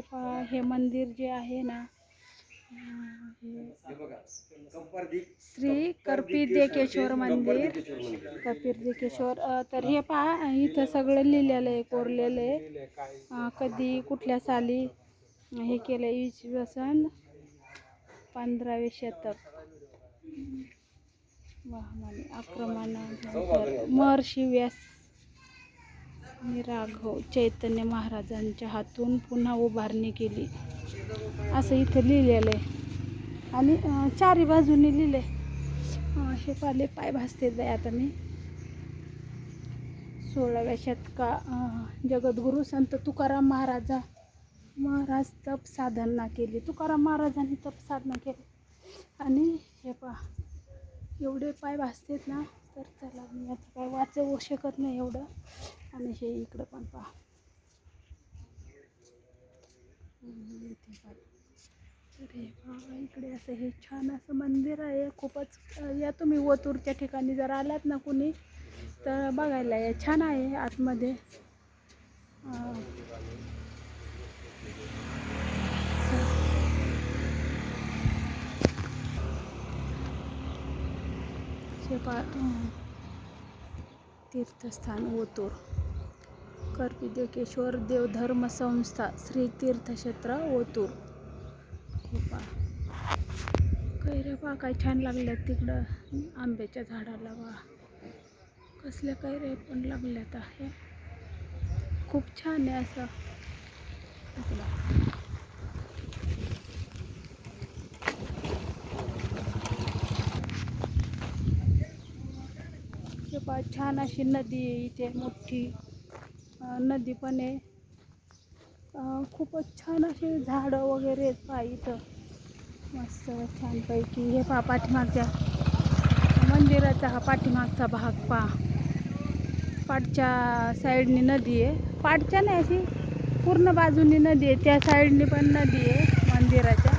हे पहा हे मंदिर जे आहे ना श्री कर्पी देकेश्वर श्री कर्पिदेकेश्वर मंदिर. कपिर्देकेश्वर देकेश्वर तर हे पहा इथं सगळं लिहिलेलं आहे कोरलेलं आहे. कधी कुठल्या साली हे केलं इसवी सन पंधरावे शतक. बहामनी आक्रमण महर्षी व्यास आणि राघव चैतन्य महाराजांच्या हातून पुन्हा उभारणी केली. असं इथं लिहिलेलं आहे. आणि चारी बाजूने लिहिले हे पाले पाय भासते आता मी. सोळाव्या शतका जगद्गुरु जगद्गुरू संत तुकाराम महाराजा महाराज तप साधना केली. तुकाराम महाराजांनी तप साधना केली. आणि हे पा एवढे पाय भासतेत ना तर चला मी आता काय वाचवू शकत नाही एवढं. आणि हे इकडं पण पहा. इथे पण. पहा इकडे असं हे छान असं मंदिर आहे. खूपच या तुम्ही ओतूरच्या ठिकाणी जर आलात ना कुणी तर बघायला या. छान आहे आतमध्ये. तीर्थस्थान ओतूर. कर्पिदेकेश्वर देवधर्म संस्था श्री तीर्थक्षेत्र ओतूर. हे पहा कैऱ्या काय छान लागल्यात तिकडं. आंब्याच्या झाडाला वा. कसल्या कैऱ्या पण लागल्यात आहे. खूप छान आहे असं. तिकडं. छान अशी नदी आहे इथे मोठी. नदी पण आहे. खूपच छान असे झाडं वगैरे आहेत पहा इथं. मस्त छानपैकी. हे पहा पाठीमागच्या मंदिराचा हा पाठीमागचा भाग पहा. पाठच्या साईडनी नदी आहे. पाठच्या नाही अशी पूर्ण बाजूनी नदी आहे. त्या साईडनी पण नदी आहे मंदिराच्या.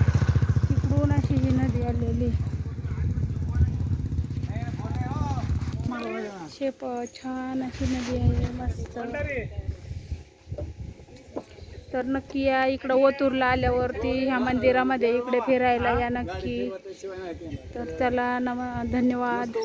तिकडून अशी ही नदी आलेली शेप छान अशी नदी आहे मस्त. तर नक्की या इकडं ओतूरला आल्यावरती ह्या मंदिरामध्ये इकडे फिरायला या नक्की. तर त्याला नम धन्यवाद.